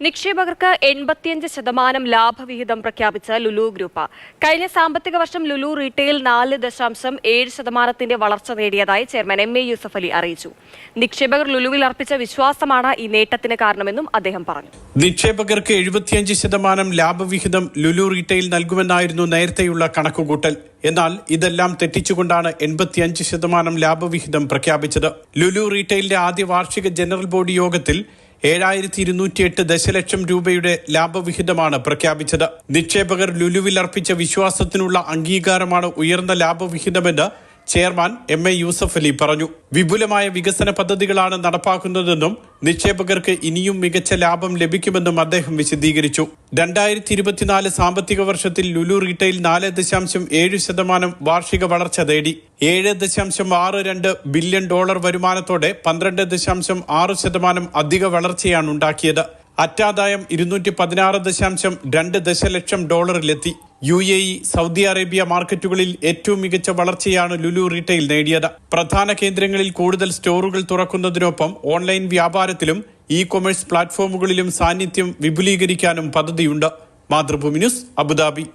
നിക്ഷേപകർക്ക് എൺപത്തിയഞ്ച് ശതമാനം ലാഭവിഹിതം പ്രഖ്യാപിച്ച ലുലു ഗ്രൂപ്പ്. കഴിഞ്ഞ സാമ്പത്തിക വർഷം ലുലു റീറ്റെയിൽ നാല് ദശാംശം ഏഴ് ശതമാനത്തിന്റെ വളർച്ച നേടിയതായി chairman M A Yusuf Ali അറിയിച്ചു. നിക്ഷേപകർ ലുലുവിൽ അർപ്പിച്ച വിശ്വാസമാണ് ഈ നേട്ടത്തിന് കാരണമെന്നും അദ്ദേഹം പറഞ്ഞു. നിക്ഷേപകർക്ക് എഴുപത്തിയഞ്ച് ശതമാനം ലാഭവിഹിതം ലുലു റീറ്റെയിൽ നൽകുമെന്നായിരുന്നു നേരത്തെയുള്ള കണക്കുകൂട്ടൽ. എന്നാൽ ഇതെല്ലാം തെറ്റിച്ചുകൊണ്ടാണ് എൺപത്തിയഞ്ച് ശതമാനം ലാഭവിഹിതം പ്രഖ്യാപിച്ചത്. ലുലു റീറ്റെയിലിന്റെ ആദ്യ വാർഷിക ജനറൽ ബോഡി യോഗത്തിൽ ഏഴായിരത്തി ഇരുന്നൂറ്റി എട്ട് ദശലക്ഷം രൂപയുടെ ലാഭവിഹിതമാണ് പ്രഖ്യാപിച്ചത്. നിക്ഷേപകർ ലുലുവിൽ അർപ്പിച്ച വിശ്വാസത്തിനുള്ള അംഗീകാരമാണ് ഉയർന്ന ലാഭവിഹിതമെന്ന് chairman M A Yusuf Ali പറഞ്ഞു. വിപുലമായ വികസന പദ്ധതികളാണ് നടപ്പാക്കുന്നതെന്നും നിക്ഷേപകർക്ക് ഇനിയും മികച്ച ലാഭം ലഭിക്കുമെന്നും അദ്ദേഹം വിശദീകരിച്ചു. രണ്ടായിരത്തി ഇരുപത്തിനാല് സാമ്പത്തിക വർഷത്തിൽ ലുലു റീറ്റെയിൽ നാല് ദശാംശം ഏഴ് ശതമാനം വാർഷിക വളർച്ച നേടി. ഏഴ് ദശാംശം ആറ് രണ്ട് ബില്യൺ ഡോളർ വരുമാനത്തോടെ പന്ത്രണ്ട് ദശാംശം ആറ് ശതമാനം അധിക വളർച്ചയാണ് ഉണ്ടാക്കിയത്. അറ്റാദായം ഇരുന്നൂറ്റി പതിനാറ് ദശാംശം രണ്ട് ദശലക്ഷം ഡോളറിലെത്തി. U A E Saudi Arabia മാർക്കറ്റുകളിൽ ഏറ്റവും മികച്ച വളർച്ചയാണ് ലുലു റീറ്റെയിൽ നേടിയത്. പ്രധാന കേന്ദ്രങ്ങളിൽ കൂടുതൽ സ്റ്റോറുകൾ തുറക്കുന്നതിനൊപ്പം ഓൺലൈൻ വ്യാപാരത്തിലും ഇ കൊമേഴ്സ് പ്ലാറ്റ്ഫോമുകളിലും സാന്നിധ്യം വിപുലീകരിക്കാനും പദ്ധതിയുണ്ട്. Mathrubhumi news Abu Dhabi.